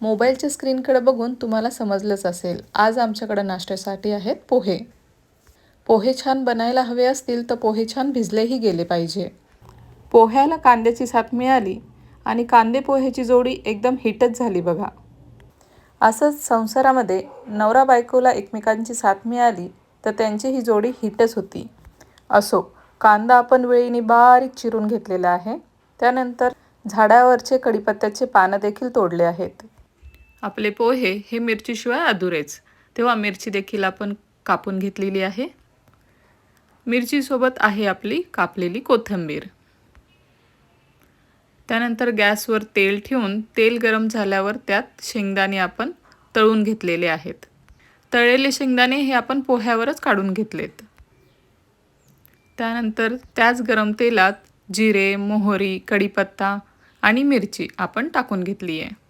मोबाईलच्या स्क्रीनकडे बघून तुम्हाला समजलंच असेल. आज आमच्याकडं नाश्त्यासाठी आहेत पोहे. पोहे छान बनायला हवे असतील तर पोहे छान भिजलेही गेले पाहिजे. पोह्याला कांद्याची साथ मिळाली आणि कांदे पोह्याची जोडी एकदम हिटच झाली बघा. असंच संसारामध्ये नवरा बायकोला एकमेकांची साथ मिळाली तर त्यांची ही जोडी हिटच होती. असो कांदा आपण वेळीने बारीक चिरून घेतलेला आहे. त्यानंतर झाडावरचे कडीपत्त्याचे पानं देखील तोडले आहेत. आपले पोहे हे मिरचीशिवाय अधुरेच. तेव्हा मिरची देखील आपण कापून घेतलेली आहे. मिरचीसोबत आहे आपली कापलेली कोथिंबीर. त्यानंतर गॅसवर तेल ठेवून तेल गरम झाल्यावर त्यात शेंगदाणे आपण तळून घेतलेले आहेत. तळलेले शेंगदाणे हे आपण पोह्यावरच काढून घेतलेत. त्यानंतर त्याच गरम तेलात जिरे मोहरी कढीपत्ता आणि मिरची आपण टाकून घेतली आहे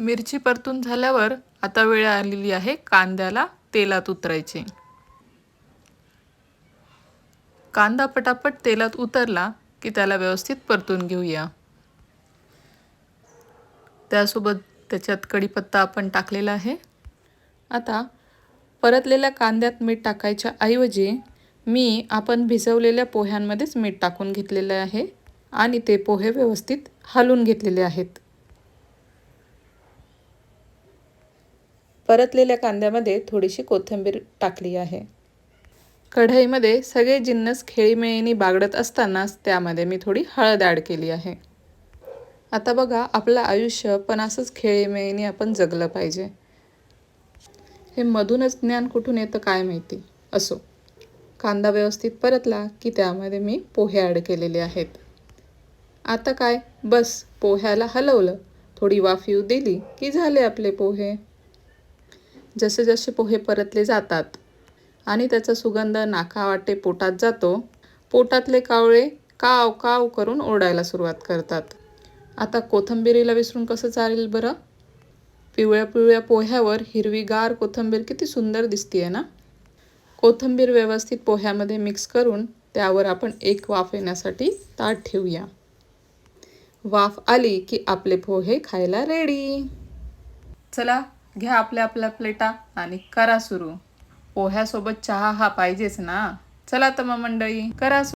मिरची परतून झाल्यावर आता वेळ आलेली आहे कांद्याला तेलात उतरायची. कांदा पटापट तेलात उतरला की त्याला व्यवस्थित परतून घेऊया. त्यासोबत त्याच्यात कढीपत्ता आपण टाकलेला आहे. आता परतलेल्या कांद्यात मीठ टाकायच्या ऐवजी मी आपण भिजवलेल्या पोह्यांमध्येच मीठ टाकून घेतलेलं आहे आणि ते पोहे व्यवस्थित हलवून घेतलेले आहेत. परतलेल्या कांद्यामध्ये थोडीशी कोथिंबीर टाकली आहे. कढईमध्ये सगळे जिन्नस खेळीमेळीने बागडत असतानाच त्यामध्ये मी थोडी हळद ॲड केली आहे. आता बघा आपलं आयुष्य पण असंच खेळीमेळीने आपण जगलं पाहिजे. हे मधूनच ज्ञान कुठून येतं काय माहिती? असो. कांदा व्यवस्थित परतला की त्यामध्ये मी पोहे ॲड केलेले आहेत. आता काय? बस पोह्याला हलवलं. थोडी वाफ येऊ दिली की झाले आपले पोहे. जसे जसे पोहे परतले जातात आणि त्याचा सुगंध नाकावाटे पोटात जातो पोटातले कावळे काव काव करून ओरडायला सुरुवात करतात. आता कोथंबिरीला विसरून कसं चालेल बरं? पिवळ्या पिवळ्या पोह्यावर हिरवीगार कोथंबीर किती सुंदर दिसतीये ना? कोथंबीर व्यवस्थित पोह्यामध्ये मिक्स करून त्यावर आपण एक वाफ येण्यासाठी ताट ठेवूया. वाफ आली की आपले पोहे खायला रेडी चला घ्या आपल्या आपल्या प्लेटा आणि करा सुरू. पोह्यासोबत चहा हा पाहिजेच ना. चला तर मग मंडळी करा